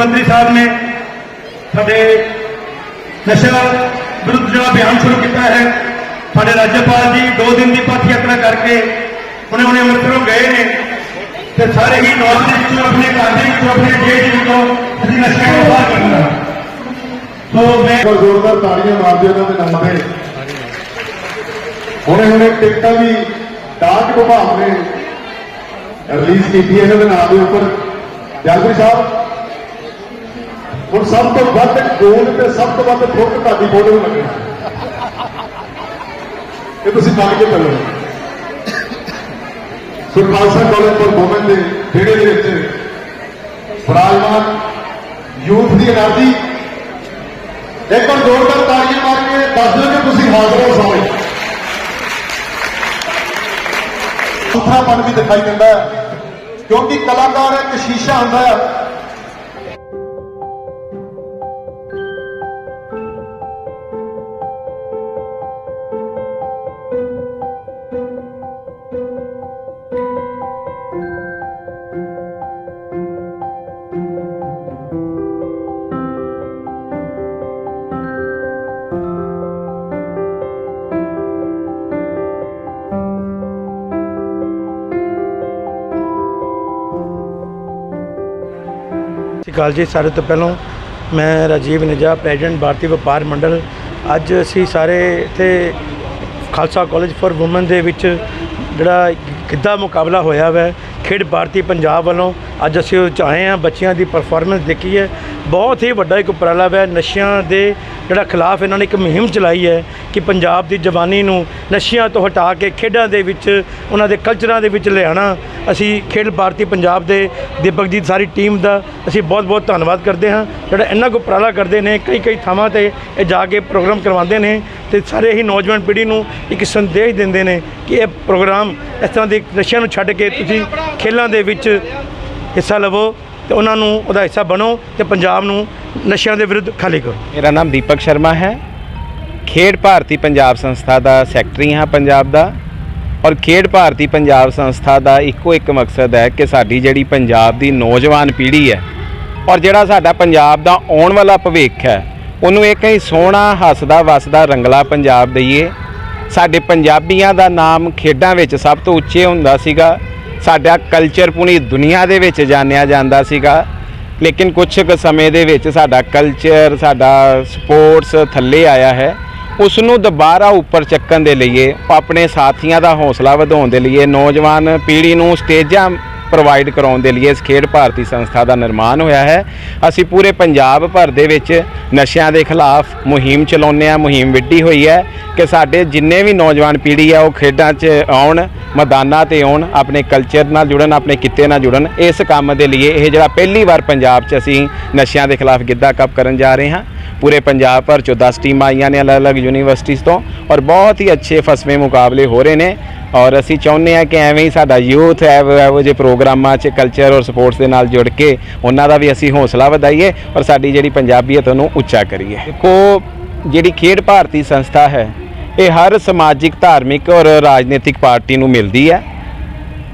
ਮੰਤਰੀ ਸਾਹਿਬ ਨੇ ਸਾਡੇ ਨਸ਼ਾ ਵਿਰੁੱਧ ਜਿਹੜਾ ਅਭਿਆਨ ਸ਼ੁਰੂ ਕੀਤਾ ਹੈ ਸਾਡੇ ਰਾਜਪਾਲ ਜੀ ਦੋ ਦਿਨ ਦੀ ਪਥ ਯਾਤਰਾ ਕਰਕੇ ਹੁਣੇ ਹੁਣੇ ਅੰਮ੍ਰਿਤਸਰੋਂ ਗਏ ਨੇ ਤੇ ਸਾਰੇ ਹੀ ਨੌਜਵਾਨ ਵਿੱਚੋਂ ਆਪਣੇ ਘਰ ਦੇ ਵਿੱਚੋਂ ਆਪਣੇ ਦੇਸ਼ ਵਿੱਚੋਂ ਅਸੀਂ ਨਸ਼ਿਆਂ ਨੂੰ ਬਾਹਰ ਕੱਢਣਾ ਸੋ ਮੈਂ ਪਰ ਜ਼ੋਰਦਾਰ ਤਾੜੀਆਂ ਮਾਰਦੇ ਉਹਨਾਂ ਦੇ ਨਾਮ ਤੇ ਹੁਣੇ ਹੁਣੇ ਟਿਕਟਾਂ ਵੀ ਡਾਕ ਵਿਭਾਗ ਨੇ ਰਿਲੀਜ਼ ਕੀਤੀ ਹੈ ਇਹਨਾਂ ਦੇ ਨਾਮ ਦੇ ਉੱਪਰ ਜਾਗਰੀ ਸਾਹਿਬ ਹੁਣ ਸਭ ਤੋਂ ਵੱਧ ਗੋਲ ਤੇ ਸਭ ਤੋਂ ਵੱਧ ਫੁੱਟ ਤੁਹਾਡੀ ਫੋਟੋ ਨੂੰ ਲੱਗਣਾ ਇਹ ਤੁਸੀਂ ਮੰਨ ਕੇ ਚੱਲੋ। ਸੁਰਪਾਲਸਾ ਕਾਲਜ ਫॉर ਵੂਮਨ ਦੇ ਵਿਹੜੇ ਦੇ ਵਿੱਚ ਵਿਰਾਜਮਾਨ ਯੂਥ ਦੀ ਆਜ਼ਾਦੀ ਇੱਕ ਵਾਰ ਜ਼ੋਰਦਾਰ ਤਾੜੀਆਂ ਮਾਰ ਕੇ ਦੱਸ ਦਿਓ ਕਿ ਤੁਸੀਂ ਹਾਜ਼ਰ ਹੋ ਸਾਰੇ। ਸੁਥਰਾਪਨ ਵੀ ਦਿਖਾਈ ਦਿੰਦਾ ਕਿਉਂਕਿ ਕਲਾਕਾਰ ਇੱਕ ਸ਼ੀਸ਼ਾ ਹੁੰਦਾ ਹੈ। ਸਤਿ ਸ਼੍ਰੀ ਅਕਾਲ ਜੀ। ਸਾਰੇ ਤੋਂ ਪਹਿਲਾਂ ਮੈਂ ਰਾਜੀਵ ਨਿਜਾ, ਪ੍ਰੈਜ਼ੀਡੈਂਟ ਭਾਰਤੀ ਵਪਾਰ ਮੰਡਲ। ਅੱਜ ਅਸੀਂ ਸਾਰੇ ਇੱਥੇ ਖਾਲਸਾ ਕਾਲਜ ਫॉर ਔਮਨ ਦੇ ਵਿੱਚ ਜਿਹੜਾ ਗਿੱਧਾ ਮੁਕਾਬਲਾ ਹੋਇਆ ਵੈ, ਖੇਡ ਭਾਰਤੀ ਪੰਜਾਬ ਵੱਲੋਂ। ਅੱਜ ਅਸੀਂ ਉਹ 'ਚ ਆਏ ਹਾਂ, ਬੱਚਿਆਂ ਦੀ ਪਰਫਾਰਮੈਂਸ ਦੇਖੀ ਹੈ। ਬਹੁਤ ਹੀ ਵੱਡਾ ਇੱਕ ਉਪਰਾਲਾ ਵੈ। ਨਸ਼ਿਆਂ ਦੇ ਜਿਹੜਾ ਖਿਲਾਫ ਇਹਨਾਂ ਨੇ ਇੱਕ ਮੁਹਿੰਮ ਚਲਾਈ ਹੈ ਕਿ ਪੰਜਾਬ ਦੀ ਜਵਾਨੀ ਨੂੰ ਨਸ਼ਿਆਂ ਤੋਂ ਹਟਾ ਕੇ ਖੇਡਾਂ ਦੇ ਵਿੱਚ, ਉਹਨਾਂ ਦੇ ਕਲਚਰਾਂ ਦੇ ਵਿੱਚ ਲਿਆਉਣਾ। ਅਸੀਂ ਖੇਡ ਭਾਰਤੀ ਪੰਜਾਬ ਦੇ ਦੀਪਕ ਜੀ ਸਾਰੀ ਟੀਮ ਦਾ ਅਸੀਂ ਬਹੁਤ ਬਹੁਤ ਧੰਨਵਾਦ ਕਰਦੇ ਹਾਂ। ਜਿਹੜਾ ਇੰਨਾ ਕੁ ਉਪਰਾਲਾ ਕਰਦੇ ਨੇ ਕਈ ਕਈ ਥਾਵਾਂ ਤੇ ਇਹ ਜਾ ਕੇ ਪ੍ਰੋਗਰਾਮ ਕਰਵਾਉਂਦੇ ਨੇ ਤੇ ਸਾਰੇ ਹੀ ਨੌਜਵਾਨ ਪੀੜ੍ਹੀ ਨੂੰ ਇੱਕ ਸੰਦੇਸ਼ ਦਿੰਦੇ ਨੇ ਕਿ ਇਹ ਪ੍ਰੋਗਰਾਮ ਇਸ ਤਰ੍ਹਾਂ ਦੇ ਨਸ਼ਿਆਂ ਨੂੰ ਛੱਡ ਕੇ ਤੁਸੀਂ ਖੇਲਾਂ ਦੇ ਵਿੱਚ ਹਿੱਸਾ ਲਵੋ। ਤੇ ਉਹਨਾਂ ਨੂੰ ਉਹਦਾ ਹਿੱਸਾ ਬਣੋ ਤੇ ਪੰਜਾਬ ਨੂੰ ਨਸ਼ਿਆਂ ਦੇ ਵਿਰੁੱਧ ਖਾਲੀ ਕਰੋ। ਮੇਰਾ ਨਾਮ ਦੀਪਕ ਸ਼ਰਮਾ ਹੈ। ਖੇਡ ਭਾਰਤੀ ਪੰਜਾਬ ਸੰਸਥਾ ਦਾ ਸੈਕਟਰੀ ਹਾਂ ਪੰਜਾਬ ਦਾ ਔਰ ਖੇਡ ਭਾਰਤੀ ਪੰਜਾਬ ਸੰਸਥਾ ਦਾ ਇੱਕੋ ਇੱਕ ਮਕਸਦ ਹੈ ਕਿ ਸਾਡੀ ਜਿਹੜੀ ਪੰਜਾਬ ਦੀ ਨੌਜਵਾਨ ਪੀੜ੍ਹੀ ਹੈ ਔਰ ਜਿਹੜਾ ਸਾਡਾ ਪੰਜਾਬ ਦਾ ਆਉਣ ਵਾਲਾ ਭਵਿੱਖ ਹੈ, ਉਹਨੂੰ ਇੱਕ ਹੀ ਸੋਹਣਾ, ਹੱਸਦਾ, ਵਸਦਾ ਰੰਗਲਾ ਪੰਜਾਬ ਦਈਏ। ਸਾਡੇ ਪੰਜਾਬੀਆਂ ਦਾ ਨਾਮ ਖੇਡਾਂ ਵਿੱਚ ਸਭ ਤੋਂ ਉੱਚੇ ਹੁੰਦਾ ਸੀਗਾ। ਸਾਡਾ ਕਲਚਰ ਪੂਰੀ ਦੁਨੀਆ ਦੇ ਵਿੱਚ ਜਾਣਿਆ ਜਾਂਦਾ ਸੀਗਾ। ਲੇਕਿਨ ਕੁਝ ਕੁ ਸਮੇਂ ਦੇ ਵਿੱਚ ਸਾਡਾ ਕਲਚਰ ਸਾਡਾ ਸਪੋਰਟਸ ਥੱਲੇ ਆਇਆ ਹੈ। ਉਸ ਨੂੰ ਦੁਬਾਰਾ ਉੱਪਰ ਚੱਕਣ ਦੇ ਲਈ ਆਪਣੇ ਸਾਥੀਆਂ ਦਾ ਹੌਸਲਾ ਵਧਾਉਣ ਦੇ ਲਈ ਨੌਜਵਾਨ ਪੀੜ੍ਹੀ ਨੂੰ ਸਟੇਜਾਂ ਪ੍ਰੋਵਾਈਡ ਕਰਾਉਣ ਦੇ ਲਈ ਇਸ ਖੇਡ ਭਾਰਤੀ ਸੰਸਥਾ ਦਾ ਨਿਰਮਾਣ ਹੋਇਆ ਹੈ। ਅਸੀਂ ਪੂਰੇ ਪੰਜਾਬ ਭਰ ਦੇ ਵਿੱਚ ਨਸ਼ਿਆਂ ਦੇ ਖਿਲਾਫ ਮੁਹਿੰਮ ਚਲਾਉਂਦੇ ਆ ਮੁਹਿੰਮ ਵਿੱਢੀ ਹੋਈ ਹੈ ਕਿ ਸਾਡੇ ਜਿੰਨੇ ਵੀ ਨੌਜਵਾਨ ਪੀੜ੍ਹੀ ਆ, ਉਹ ਖੇਡਾਂ 'ਚ ਆਉਣ, ਮੈਦਾਨਾਂ ਤੇ ਆਉਣ, ਆਪਣੇ ਕਲਚਰ ਨਾਲ ਜੁੜਨ, ਆਪਣੇ ਕਿੱਤੇ ਨਾਲ ਜੁੜਨ, ਇਸ ਕੰਮ ਦੇ ਲਈ ਇਹ ਜਿਹੜਾ ਪਹਿਲੀ ਵਾਰ ਪੰਜਾਬ 'ਚ ਅਸੀਂ ਨਸ਼ਿਆਂ ਦੇ ਖਿਲਾਫ ਗਿੱਧਾ ਕੱਪ ਕਰਨ ਜਾ ਰਹੇ ਹਾਂ। ਪੂਰੇ ਪੰਜਾਬ ਭਰ ਚੋਂ 10 ਟੀਮਾਂ ਆਈਆਂ ਨੇ ਅਲੱਗ-ਅਲੱਗ ਯੂਨੀਵਰਸਿਟੀਜ਼ ਤੋਂ ਔਰ ਬਹੁਤ ਹੀ ਅੱਛੇ ਫਸਵੇਂ ਮੁਕਾਬਲੇ ਹੋ ਰਹੇ ਨੇ ਔਰ ਅਸੀਂ ਚਾਹੁੰਦੇ ਹਾਂ ਕਿ ਐਵੇਂ ਹੀ ਸਾਡਾ ਯੂਥ ਹੈ ਉਹ ਇਹੋ ਜਿਹੇ ਪ੍ਰੋਗਰਾਮਾਂ 'ਚ ਕਲਚਰ ਔਰ ਸਪੋਰਟਸ ਦੇ ਨਾਲ ਜੁੜ ਕੇ ਉਹਨਾਂ ਦਾ ਵੀ ਅਸੀਂ ਹੌਸਲਾ ਵਧਾਈਏ ਔਰ ਸਾਡੀ ਜਿਹੜੀ ਪੰਜਾਬੀਅਤ ਉਹਨੂੰ ਉੱਚਾ ਕਰੀਏ। ਕੋ ਜਿਹੜੀ ਖੇਡ ਭਾਰਤੀ ਸੰਸਥਾ ਹੈ, ਇਹ ਹਰ ਸਮਾਜਿਕ, ਧਾਰਮਿਕ ਔਰ ਰਾਜਨੀਤਿਕ ਪਾਰਟੀ ਨੂੰ ਮਿਲਦੀ ਹੈ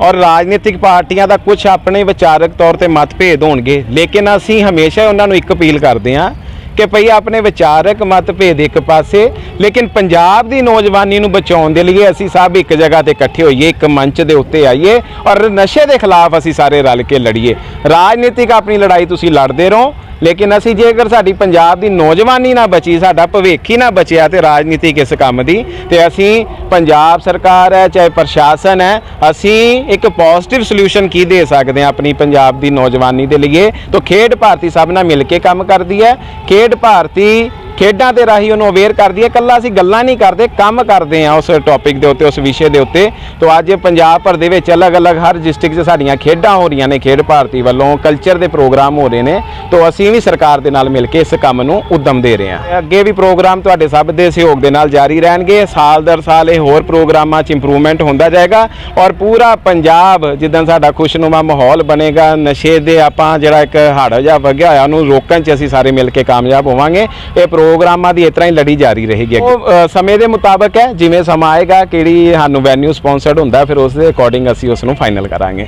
ਔਰ ਰਾਜਨੀਤਿਕ ਪਾਰਟੀਆਂ ਦਾ ਕੁਝ ਆਪਣੇ ਵਿਚਾਰਕ ਤੌਰ ਤੇ ਮਤਭੇਦ ਹੋਣਗੇ, ਲੇਕਿਨ ਅਸੀਂ ਹਮੇਸ਼ਾ ਉਹਨਾਂ ਨੂੰ ਇੱਕ ਅਪੀਲ ਕਰਦੇ ਹਾਂ ਕਿ ਭਈ ਆਪਣੇ ਵਿਚਾਰਕ ਮਤਭੇਦ ਇੱਕ ਪਾਸੇ, ਲੇਕਿਨ ਪੰਜਾਬ ਦੀ ਨੌਜਵਾਨੀ ਨੂੰ ਬਚਾਉਣ ਦੇ ਲਈ ਅਸੀਂ ਸਭ ਇੱਕ ਜਗ੍ਹਾ ਤੇ ਇਕੱਠੇ ਹੋਈਏ, ਇੱਕ ਮੰਚ ਦੇ ਉੱਤੇ ਆਈਏ ਔਰ ਨਸ਼ੇ ਦੇ ਖਿਲਾਫ ਅਸੀਂ ਸਾਰੇ ਰਲ ਕੇ ਲੜੀਏ। ਰਾਜਨੀਤਿਕ ਆਪਣੀ ਲੜਾਈ ਤੁਸੀਂ ਲੜਦੇ ਰਹੋ, ਲੇਕਿਨ ਅਸੀਂ ਜੇਕਰ ਸਾਡੀ ਪੰਜਾਬ ਦੀ ਨੌਜਵਾਨੀ ਨਾ ਬਚੀ, ਸਾਡਾ ਭਵਿੱਖ ਹੀ ਨਾ ਬਚਿਆ ਤੇ ਰਾਜਨੀਤੀ ਕਿਸ ਕੰਮ ਦੀ, ਤੇ ਅਸੀਂ ਪੰਜਾਬ ਸਰਕਾਰ ਹੈ, ਚਾਹੇ ਪ੍ਰਸ਼ਾਸਨ ਹੈ, ਅਸੀਂ ਇੱਕ ਪੋਜ਼ਿਟਿਵ ਸੋਲੂਸ਼ਨ ਕੀ ਦੇ ਸਕਦੇ ਹਾਂ ਆਪਣੀ ਪੰਜਾਬ ਦੀ ਨੌਜਵਾਨੀ ਦੇ ਲਈ ਤਾਂ ਖੇਡ ਭਾਰਤੀ ਸਭ ਨਾਲ ਮਿਲ ਕੇ ਕੰਮ ਕਰਦੀ ਹੈ ਖੇਡ ਭਾਰਤੀ ਖੇਡਾਂ ਦੇ ਰਾਹੀਂ ਉਹਨੂੰ ਅਵੇਅਰ ਕਰਦੀ ਹੈ। ਕੱਲਾ ਅਸੀਂ ਗੱਲਾਂ ਨਹੀਂ ਕਰਦੇ, ਕੰਮ ਕਰਦੇ ਹਾਂ ਉਸ ਟੌਪਿਕ ਦੇ ਉੱਤੇ, ਉਸ ਵਿਸ਼ੇ ਦੇ ਉੱਤੇ। ਤੋਂ ਅੱਜ ਪੰਜਾਬ ਭਰ ਦੇ ਵਿੱਚ ਅਲੱਗ-ਅਲੱਗ ਹਰ ਡਿਸਟ੍ਰਿਕਟ 'ਚ ਸਾਡੀਆਂ ਖੇਡਾਂ ਹੋ ਰਹੀਆਂ ਨੇ ਖੇਡ ਭਾਰਤੀ ਵੱਲੋਂ ਕਲਚਰ ਦੇ ਪ੍ਰੋਗਰਾਮ ਹੋ ਰਹੇ ਨੇ। ਤੋਂ ਅਸੀਂ ਵੀ ਸਰਕਾਰ ਦੇ ਨਾਲ ਮਿਲ ਕੇ ਇਸ ਕੰਮ ਨੂੰ ਉਦਮ ਦੇ ਰਹੇ ਹਾਂ। ਅੱਗੇ ਵੀ ਪ੍ਰੋਗਰਾਮ ਤੁਹਾਡੇ ਸਭ ਦੇ ਸਹਿਯੋਗ ਦੇ ਨਾਲ ਜਾਰੀ ਰਹਿਣਗੇ। ਸਾਲ ਦਰ ਸਾਲ ਇਹ ਹੋਰ ਪ੍ਰੋਗਰਾਮਾਂ 'ਚ ਇੰਪਰੂਵਮੈਂਟ ਹੁੰਦਾ ਜਾਏਗਾ ਔਰ ਪੂਰਾ ਪੰਜਾਬ ਜਿੱਦਾਂ ਸਾਡਾ ਖੁਸ਼ਨੁਮਾ ਮਾਹੌਲ ਬਣੇਗਾ, ਨਸ਼ੇ ਦੇ ਆਪਾਂ ਜਿਹੜਾ ਇੱਕ ਹੜ ਜਿਹਾ ਵਗਿਆ ਹੋਇਆ, ਉਹਨੂੰ ਰੋਕਣ 'ਚ ਅਸੀਂ ਸਾਰੇ ਮਿਲ ਕੇ ਕਾਮਯਾਬ ਹੋਵਾਂਗੇ। ਇਹ ਪ੍ਰੋਗਰਾਮਾਂ ਦੀ ਇਸ ਤਰ੍ਹਾਂ ਹੀ ਲੜੀ ਜਾਰੀ ਰਹੇਗੀ ਉਹ ਸਮੇਂ ਦੇ ਮੁਤਾਬਕ ਹੈ, ਜਿਵੇਂ ਸਮਾਂ ਆਏਗਾ, ਕਿਹੜੀ ਸਾਨੂੰ ਵੈਨਿਊ ਸਪਾਂਸਰਡ ਹੁੰਦਾ, ਫਿਰ ਉਸ ਦੇ ਅਕੋਰਡਿੰਗ ਅਸੀਂ ਉਸ ਨੂੰ ਫਾਈਨਲ ਕਰਾਂਗੇ।